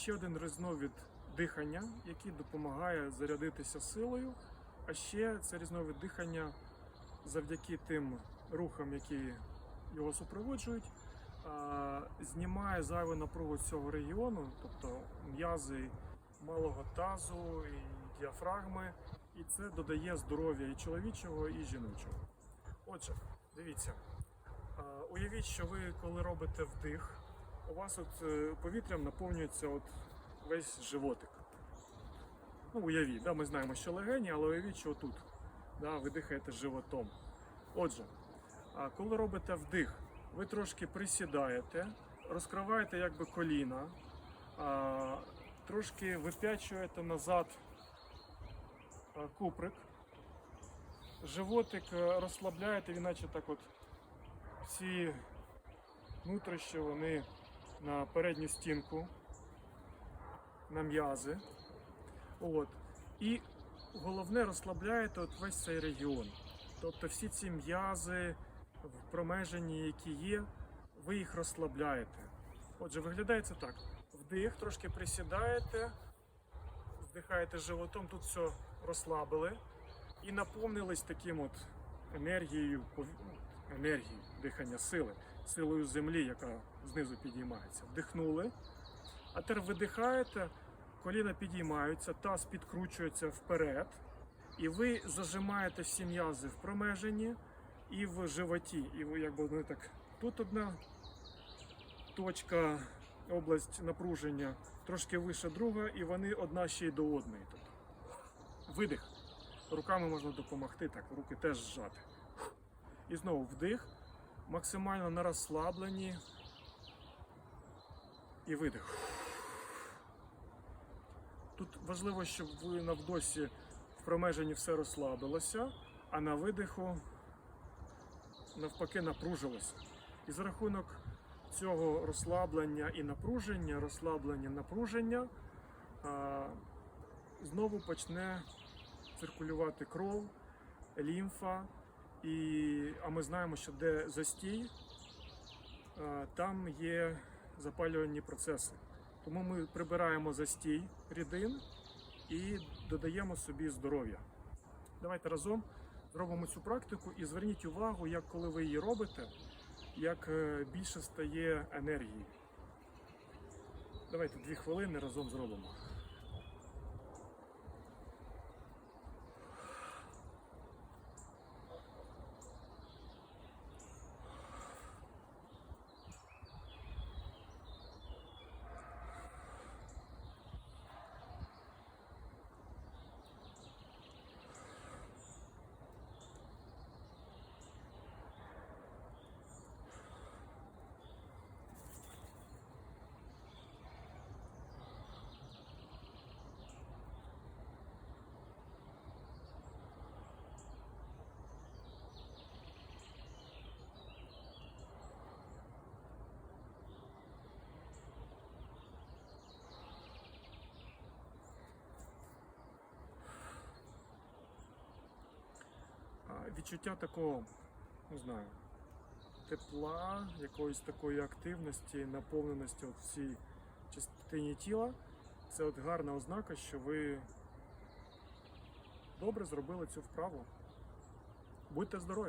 ще один різновид дихання, який допомагає зарядитися силою. А ще це різновид дихання завдяки тим рухам, які його супроводжують, знімає зайву напругу цього регіону, тобто м'язи малого тазу і діафрагми, і це додає здоров'я і чоловічого, і жіночого. Отже, дивіться, уявіть, що ви коли робите вдих, у вас от е, повітрям наповнюється от весь животик. Ну, уявіть, да, ми знаємо, що легені, але уявіть, що тут да, ви дихаєте животом. Отже, коли робите вдих, ви трошки присідаєте, розкриваєте якби коліна, трошки вип'ячуєте назад куприк, животик е, розслабляєте, він наче так от всі нутрищі вони на передню стінку, на м'язи. От. І головне розслабляєте от весь цей регіон. Тобто всі ці м'язи в промеженні, які є, ви їх розслабляєте. Отже, виглядає це так. Вдих, трошки присідаєте, вдихаєте животом, тут все розслабили і наповнились таким от енергією, ну, енергією дихання сили, силою землі, яка знизу підіймається. Вдихнули, а тепер видихаєте, коліна підіймаються, таз підкручується вперед, і ви зажимаєте всі м'язи в промеженні і в животі. І ви якби вони так. Тут одна точка, область напруження, трошки вище друга, і вони одна ще й до одної. Тут. Видих. Руками можна допомогти, так, руки теж зжати. І знову вдих, максимально на розслабленні. І видих. Тут важливо, щоб ви на вдосі в промеженні все розслабилося, а на видиху навпаки напружилося. І за рахунок цього розслаблення і напруження, розслаблення, напруження, знову почне циркулювати кров, лімфа. І, а ми знаємо, що де застій, там є запалювальні процеси. Тому ми прибираємо застій рідин і додаємо собі здоров'я. Давайте разом зробимо цю практику і зверніть увагу, як коли ви її робите, як е, більше стає енергії. Давайте дві хвилини разом зробимо. А, Відчуття такого, не знаю, тепла, якоїсь такої активності, наповненості от всій частині тіла. Це от гарна ознака, що ви добре зробили цю вправу. Будьте здорові!